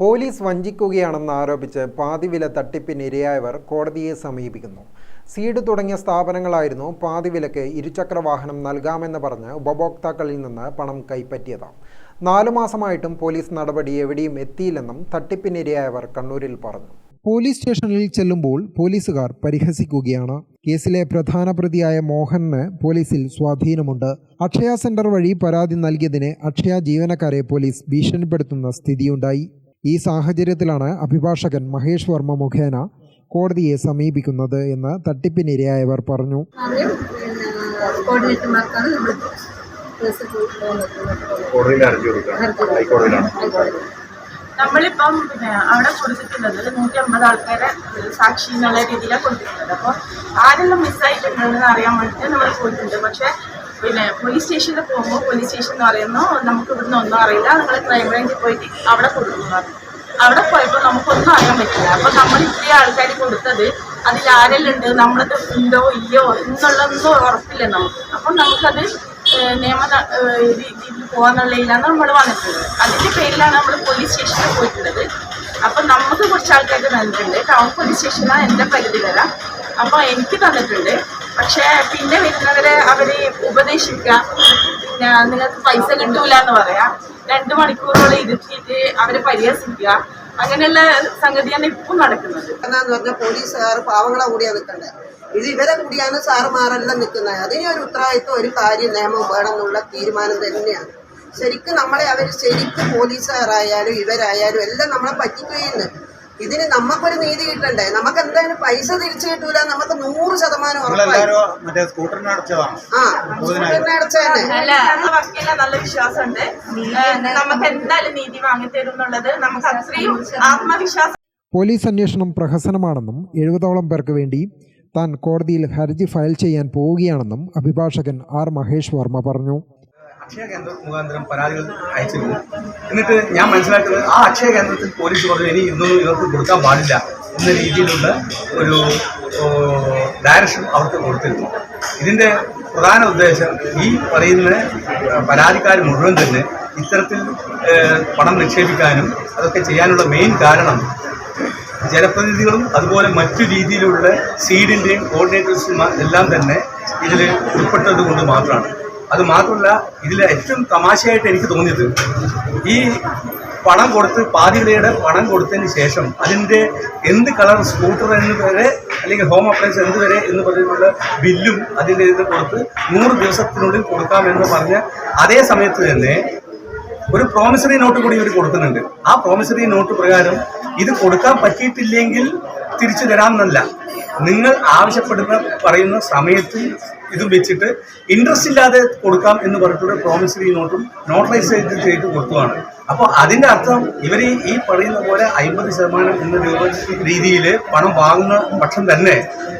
Police വഞ്ചിക്കുകയാണെന്ന് ആരോപിച്ച് പാതിവില തട്ടിപ്പിനിരയായവർ കോടതിയെ സമീപിക്കുന്നു. സീഡ് തുടങ്ങിയ സ്ഥാപനങ്ങളായിരുന്നു പാതിവിലക്ക് ഇരുചക്ര വാഹനം നൽകാമെന്ന് പറഞ്ഞ് ഉപഭോക്താക്കളിൽ നിന്ന് പണം കൈപ്പറ്റിയത്. നാലു മാസമായിട്ടും പോലീസ് നടപടി എവിടെയും എത്തിയില്ലെന്നും തട്ടിപ്പിനിരയായവർ കണ്ണൂരിൽ പറഞ്ഞു. പോലീസ് സ്റ്റേഷനിൽ ചെല്ലുമ്പോൾ പോലീസുകാർ പരിഹസിക്കുകയാണ്. കേസിലെ പ്രധാന പ്രതിയായ മോഹന് പോലീസിൽ സ്വാധീനമുണ്ട്. അക്ഷയ സെന്റർ വഴി പരാതി നൽകിയതിന് അക്ഷയ ജീവനക്കാരെ പോലീസ് ഭീഷണിപ്പെടുത്തുന്ന സ്ഥിതിയുണ്ടായി. ഈ സാഹചര്യത്തിലാണ് അഭിഭാഷകൻ മഹേഷ് വർമ്മ മുഖേന കോടതിയെ സമീപിക്കുന്നത് എന്ന് തട്ടിപ്പിനിരയായവർ പറഞ്ഞു. നമ്മളിപ്പം പിന്നെ അവിടെ കൊടുത്തിട്ടുള്ളത് നൂറ്റി അമ്പത് ആൾക്കാരെ സാക്ഷി എന്നുള്ള രീതിയിലാണ് കൊടുത്തിട്ടുള്ളത്. അപ്പോൾ ആരെല്ലാം മിസ്സായിട്ടുണ്ടെന്ന് അറിയാൻ വേണ്ടിയിട്ട് നമ്മൾ പോയിട്ടുണ്ട്. പക്ഷേ പിന്നെ പോലീസ് സ്റ്റേഷനിൽ പോകുമ്പോൾ പോലീസ് സ്റ്റേഷൻ എന്ന് പറയുന്നു നമുക്ക് ഇവിടുന്ന് ഒന്നും അറിയില്ല. നിങ്ങൾ ക്രൈം ബ്രാഞ്ചിൽ പോയിട്ട് അവിടെ കൊടുക്കുന്നു പറഞ്ഞു അവിടെ പോയപ്പോൾ നമുക്കൊന്നും അറിയാൻ പറ്റില്ല. അപ്പോൾ നമ്മൾ ഇത്രയും ആൾക്കാർ കൊടുത്തത് അതിൽ ആരെല്ലാം ഉണ്ട് നമ്മളത് ഉണ്ടോ ഇല്ലയോ എന്നുള്ളതൊന്നും ഉറപ്പില്ല നമുക്ക്. അപ്പം നമുക്കത് നിയമ രീതിയിൽ പോകാന്നുള്ളതിലാണ് നമ്മൾ വന്നിട്ടുള്ളത്. അതിന്റെ പേരിലാണ് നമ്മൾ പോലീസ് സ്റ്റേഷനിൽ പോയിട്ടുള്ളത്. അപ്പം നമുക്ക് കുറച്ച് ആൾക്കാർക്ക് തന്നിട്ടുണ്ട്. ടൗൺ പോലീസ് സ്റ്റേഷനാണ് എന്റെ പരിധി വരാം. അപ്പോൾ എനിക്ക് തന്നിട്ടുണ്ട്. പക്ഷേ പിന്നെ വരുന്നവരെ അവർ ഉപദേശിക്കാം പിന്നെ നിങ്ങൾക്ക് പൈസ കിട്ടൂല എന്ന് പറയാം. രണ്ട് മണിക്കൂറോളം ഇരുത്തിയിട്ട് അവരെ പരിഹസിക്കുക. അങ്ങനെയുള്ള സംഗതിയാണ് ഇപ്പം നടക്കുന്നത്. എന്നാന്ന് പറഞ്ഞാൽ പോലീസുകാർ പാവങ്ങളെ കൂടിയാ നിൽക്കണ്ടേ ഇത് ഇവരെ കൂടിയാണ് സാറുമാരെല്ലാം നിൽക്കുന്നത് അതിന് ഒരു ഉത്തരവാദിത്വം ഒരു കാര്യം നിയമം വേണം എന്നുള്ള തീരുമാനം തന്നെയാണ്. ശരിക്കും നമ്മളെ അവർ ശരിക്കും പോലീസുകാരായാലും ഇവരായാലും എല്ലാം നമ്മളെ പറ്റിക്കുകയെന്ന് ഇതിന് നമുക്കൊരു നീതി കിട്ടണ്ടേ? നമുക്ക് എന്തായാലും പൈസ തിരിച്ചു കിട്ടൂല. നമുക്ക് നൂറ് ശതമാനം അടച്ചതന്നെ. നല്ല വിശ്വാസമുണ്ട്. നമുക്ക് എന്തായാലും നീതി വാങ്ങിത്തരും എന്നുള്ളത് നമുക്ക് അത്രയും ആത്മവിശ്വാസം പോലീസ് അന്വേഷണം പ്രഹസനമാണെന്നും എഴുപതോളം പേർക്ക് വേണ്ടി താൻ കോടതിയിൽ ഹർജി ഫയൽ ചെയ്യാൻ പോവുകയാണെന്നും അഭിഭാഷകൻ ആർ മഹേഷ് വർമ്മ പറഞ്ഞു. അക്ഷയ കേന്ദ്രം മുഖാന്തരം പരാതികൾ അയച്ചിരുന്നു എന്നിട്ട് ഞാൻ മനസ്സിലാക്കുന്നത് ആ അക്ഷയ കേന്ദ്രത്തിൽ പോലീസ് പറഞ്ഞു ഇനി ഇന്നും ഇവർക്ക് കൊടുക്കാൻ പാടില്ല എന്ന രീതിയിലുള്ള ഒരു ഡയറക്ഷൻ അവർക്ക് കൊടുത്തിരുന്നു. ഇതിന്റെ പ്രധാന ഉദ്ദേശം ഈ പറയുന്ന പരാതിക്കാർ മുഴുവൻ തന്നെ ഇത്തരത്തിൽ പണം നിക്ഷേപിക്കാനും അതൊക്കെ ചെയ്യാനുള്ള മെയിൻ കാരണം ജനപ്രതിനിധികളും അതുപോലെ മറ്റു രീതിയിലുള്ള സീഡിന്റെയും കോർഡിനേറ്റേഴ്സും എല്ലാം തന്നെ ഇതിൽ ഉൾപ്പെട്ടത് കൊണ്ട് മാത്രമാണ്. അത് മാത്രമല്ല ഇതിൽ ഏറ്റവും തമാശയായിട്ട് എനിക്ക് തോന്നിയത് ഈ പണം കൊടുത്ത് പാതിവിലയുടെ പണം കൊടുത്തതിന് ശേഷം അതിന്റെ എന്ത് കളർ സ്കൂട്ടർ എന്ന് വരെ അല്ലെങ്കിൽ ഹോം അപ്ലയൻസ് എന്ത് വരെ എന്ന് പറഞ്ഞിട്ടുള്ള ബില്ലും അതിന്റെ ഇത് കൊടുത്ത് നൂറ് ദിവസത്തിനുള്ളിൽ കൊടുക്കാമെന്ന് പറഞ്ഞ അതേ സമയത്ത് തന്നെ ഒരു പ്രോമിസറി നോട്ട് കൂടി ഇവർ കൊടുക്കുന്നുണ്ട്. ആ പ്രോമിസറി നോട്ട് പ്രകാരം ഇത് കൊടുക്കാൻ പറ്റിയിട്ടില്ലെങ്കിൽ തിരിച്ചു തരാമെന്നല്ല. നിങ്ങൾ ആവശ്യപ്പെടുന്ന പറയുന്ന സമയത്ത് ഇതും വെച്ചിട്ട് ഇൻട്രസ്റ്റ് ഇല്ലാതെ കൊടുക്കാം എന്ന് പറഞ്ഞിട്ടുള്ള പ്രോമിസറി നോട്ടും നോട്ടറൈസ് ചെയ്ത് ചെയ്ത് കൊടുത്തതാണ് അപ്പോൾ അതിന്റെ അർത്ഥം ഇവർ ഈ പറയുന്ന പോലെ അമ്പത് ശതമാനം എന്ന രൂപ രീതിയിൽ പണം വാങ്ങുന്ന പക്ഷം തന്നെ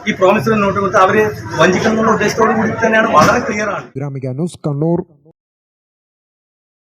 ഈ പ്രോമിസറി നോട്ട് കൊടുത്ത് അവർ വഞ്ചിക്കണം എന്നുള്ള ഉദ്ദേശത്തോടു കൂടി തന്നെയാണ്. വളരെ ക്ലിയർ ആണ്.